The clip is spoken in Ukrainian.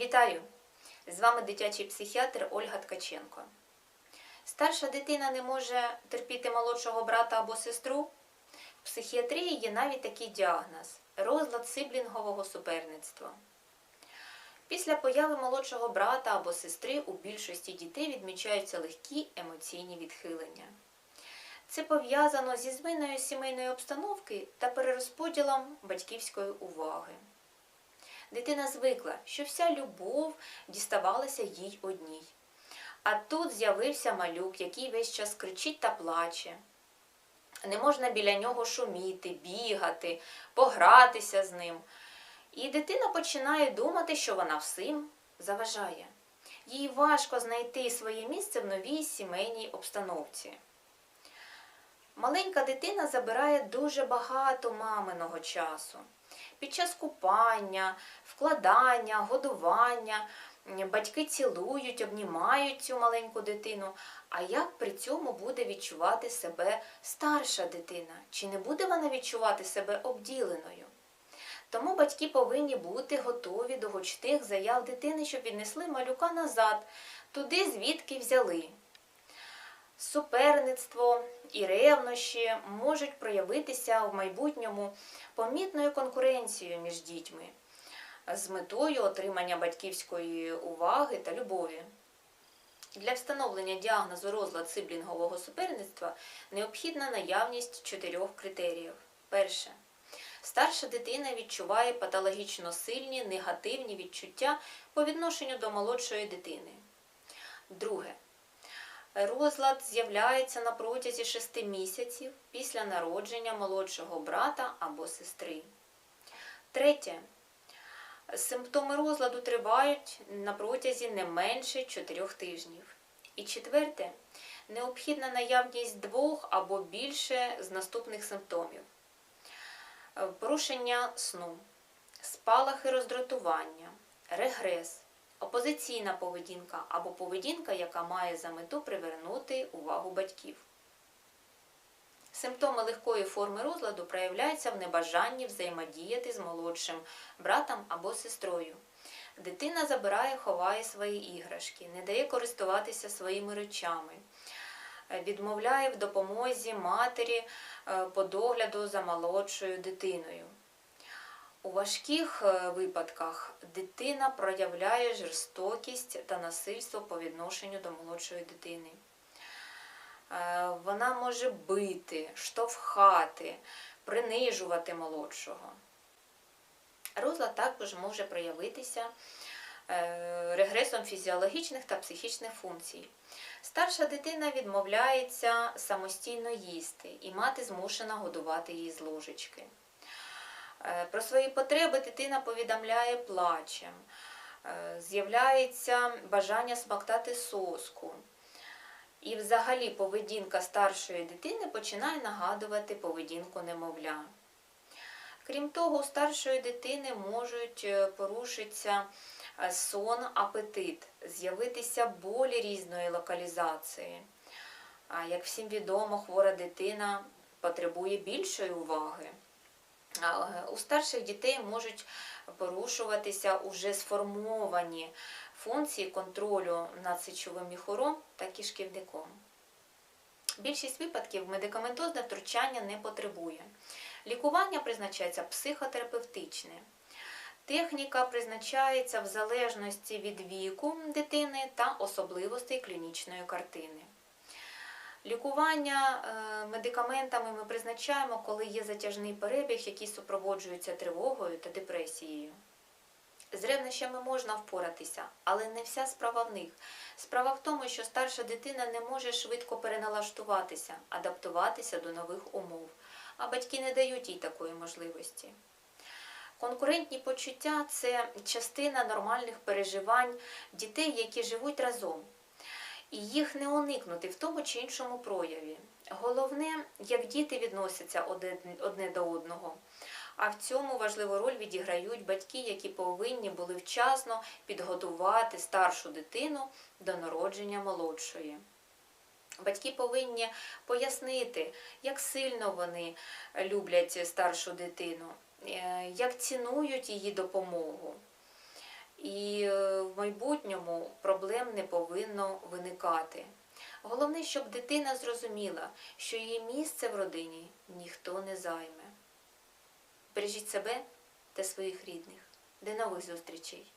Вітаю! З вами дитячий психіатр Ольга Ткаченко. Старша дитина не може терпіти молодшого брата або сестру. В психіатрії є навіть такий діагноз розлад сиблінгового суперництва. Після появи молодшого брата або сестри у більшості дітей відмічаються легкі емоційні відхилення. Це пов'язано зі зміною сімейної обстановки та перерозподілом батьківської уваги. Дитина звикла, що вся любов діставалася їй одній. А тут з'явився малюк, який весь час кричить та плаче. Не можна біля нього шуміти, бігати, погратися з ним. І дитина починає думати, що вона всім заважає. Їй важко знайти своє місце в новій сімейній обстановці. Маленька дитина забирає дуже багато маминого часу. Під час купання, вкладання, годування батьки цілують, обнімають цю маленьку дитину. А як при цьому буде відчувати себе старша дитина? Чи не буде вона відчувати себе обділеною? Тому батьки повинні бути готові до гучних заяв дитини, щоб віднесли малюка назад, туди, звідки взяли. Суперництво і ревнощі можуть проявитися в майбутньому помітною конкуренцією між дітьми з метою отримання батьківської уваги та любові. Для встановлення діагнозу розлад сиблінгового суперництва необхідна наявність чотирьох критеріїв. Перше. Старша дитина відчуває патологічно сильні негативні відчуття по відношенню до молодшої дитини. Друге. Розлад з'являється на протязі 6 місяців після народження молодшого брата або сестри. Третє. Симптоми розладу тривають на протязі не менше 4 тижнів. І четверте. Необхідна наявність двох або більше з наступних симптомів: порушення сну, спалахи роздратування, регрес, опозиційна поведінка або поведінка, яка має за мету привернути увагу батьків. Симптоми легкої форми розладу проявляються в небажанні взаємодіяти з молодшим братом або сестрою. Дитина забирає, ховає свої іграшки, не дає користуватися своїми речами, відмовляє в допомозі матері е, по догляду за молодшою дитиною. У важких е, випадках дитина проявляє жорстокість та насильство по відношенню до молодшої дитини. Е, Вона може бити, штовхати, принижувати молодшого. Розлад також може проявитися е, регресом фізіологічних та психічних функцій. Старша дитина відмовляється самостійно їсти, і мати змушена годувати її з ложечки. Е, Про свої потреби дитина повідомляє плачем, Е, з'являється бажання смактати соску. І взагалі поведінка старшої дитини починає нагадувати поведінку немовля. Крім того, у старшої дитини можуть е, порушитися сон, апетит, з'явитися болі різної локалізації. Як всім відомо, хвора дитина потребує більшої уваги. У старших дітей можуть порушуватися уже сформовані функції контролю над сечовим міхуром та кишківником. Більшість випадків медикаментозне втручання не потребує. Лікування призначається психотерапевтичне. Техніка призначається в залежності від віку дитини та особливостей клінічної картини. Лікування е, медикаментами ми призначаємо, коли є затяжний перебіг, який супроводжується тривогою та депресією. З ревнощами можна впоратися, але не вся справа в них. Справа в тому, що старша дитина не може швидко переналаштуватися, адаптуватися до нових умов, а батьки не дають їй такої можливості. Конкурентні почуття це частина нормальних переживань дітей, які живуть разом. І їх не уникнути в тому чи іншому прояві. Головне, як діти відносяться одне- до одного. А в цьому важливу роль відіграють батьки, які повинні були вчасно підготувати старшу дитину до народження молодшої. Батьки повинні пояснити, як сильно вони люблять старшу дитину, е, як цінують її допомогу. І в майбутньому проблем не повинно виникати. Головне, щоб дитина зрозуміла, що її місце в родині ніхто не займе. Бережіть себе та своїх рідних. До нових зустрічей!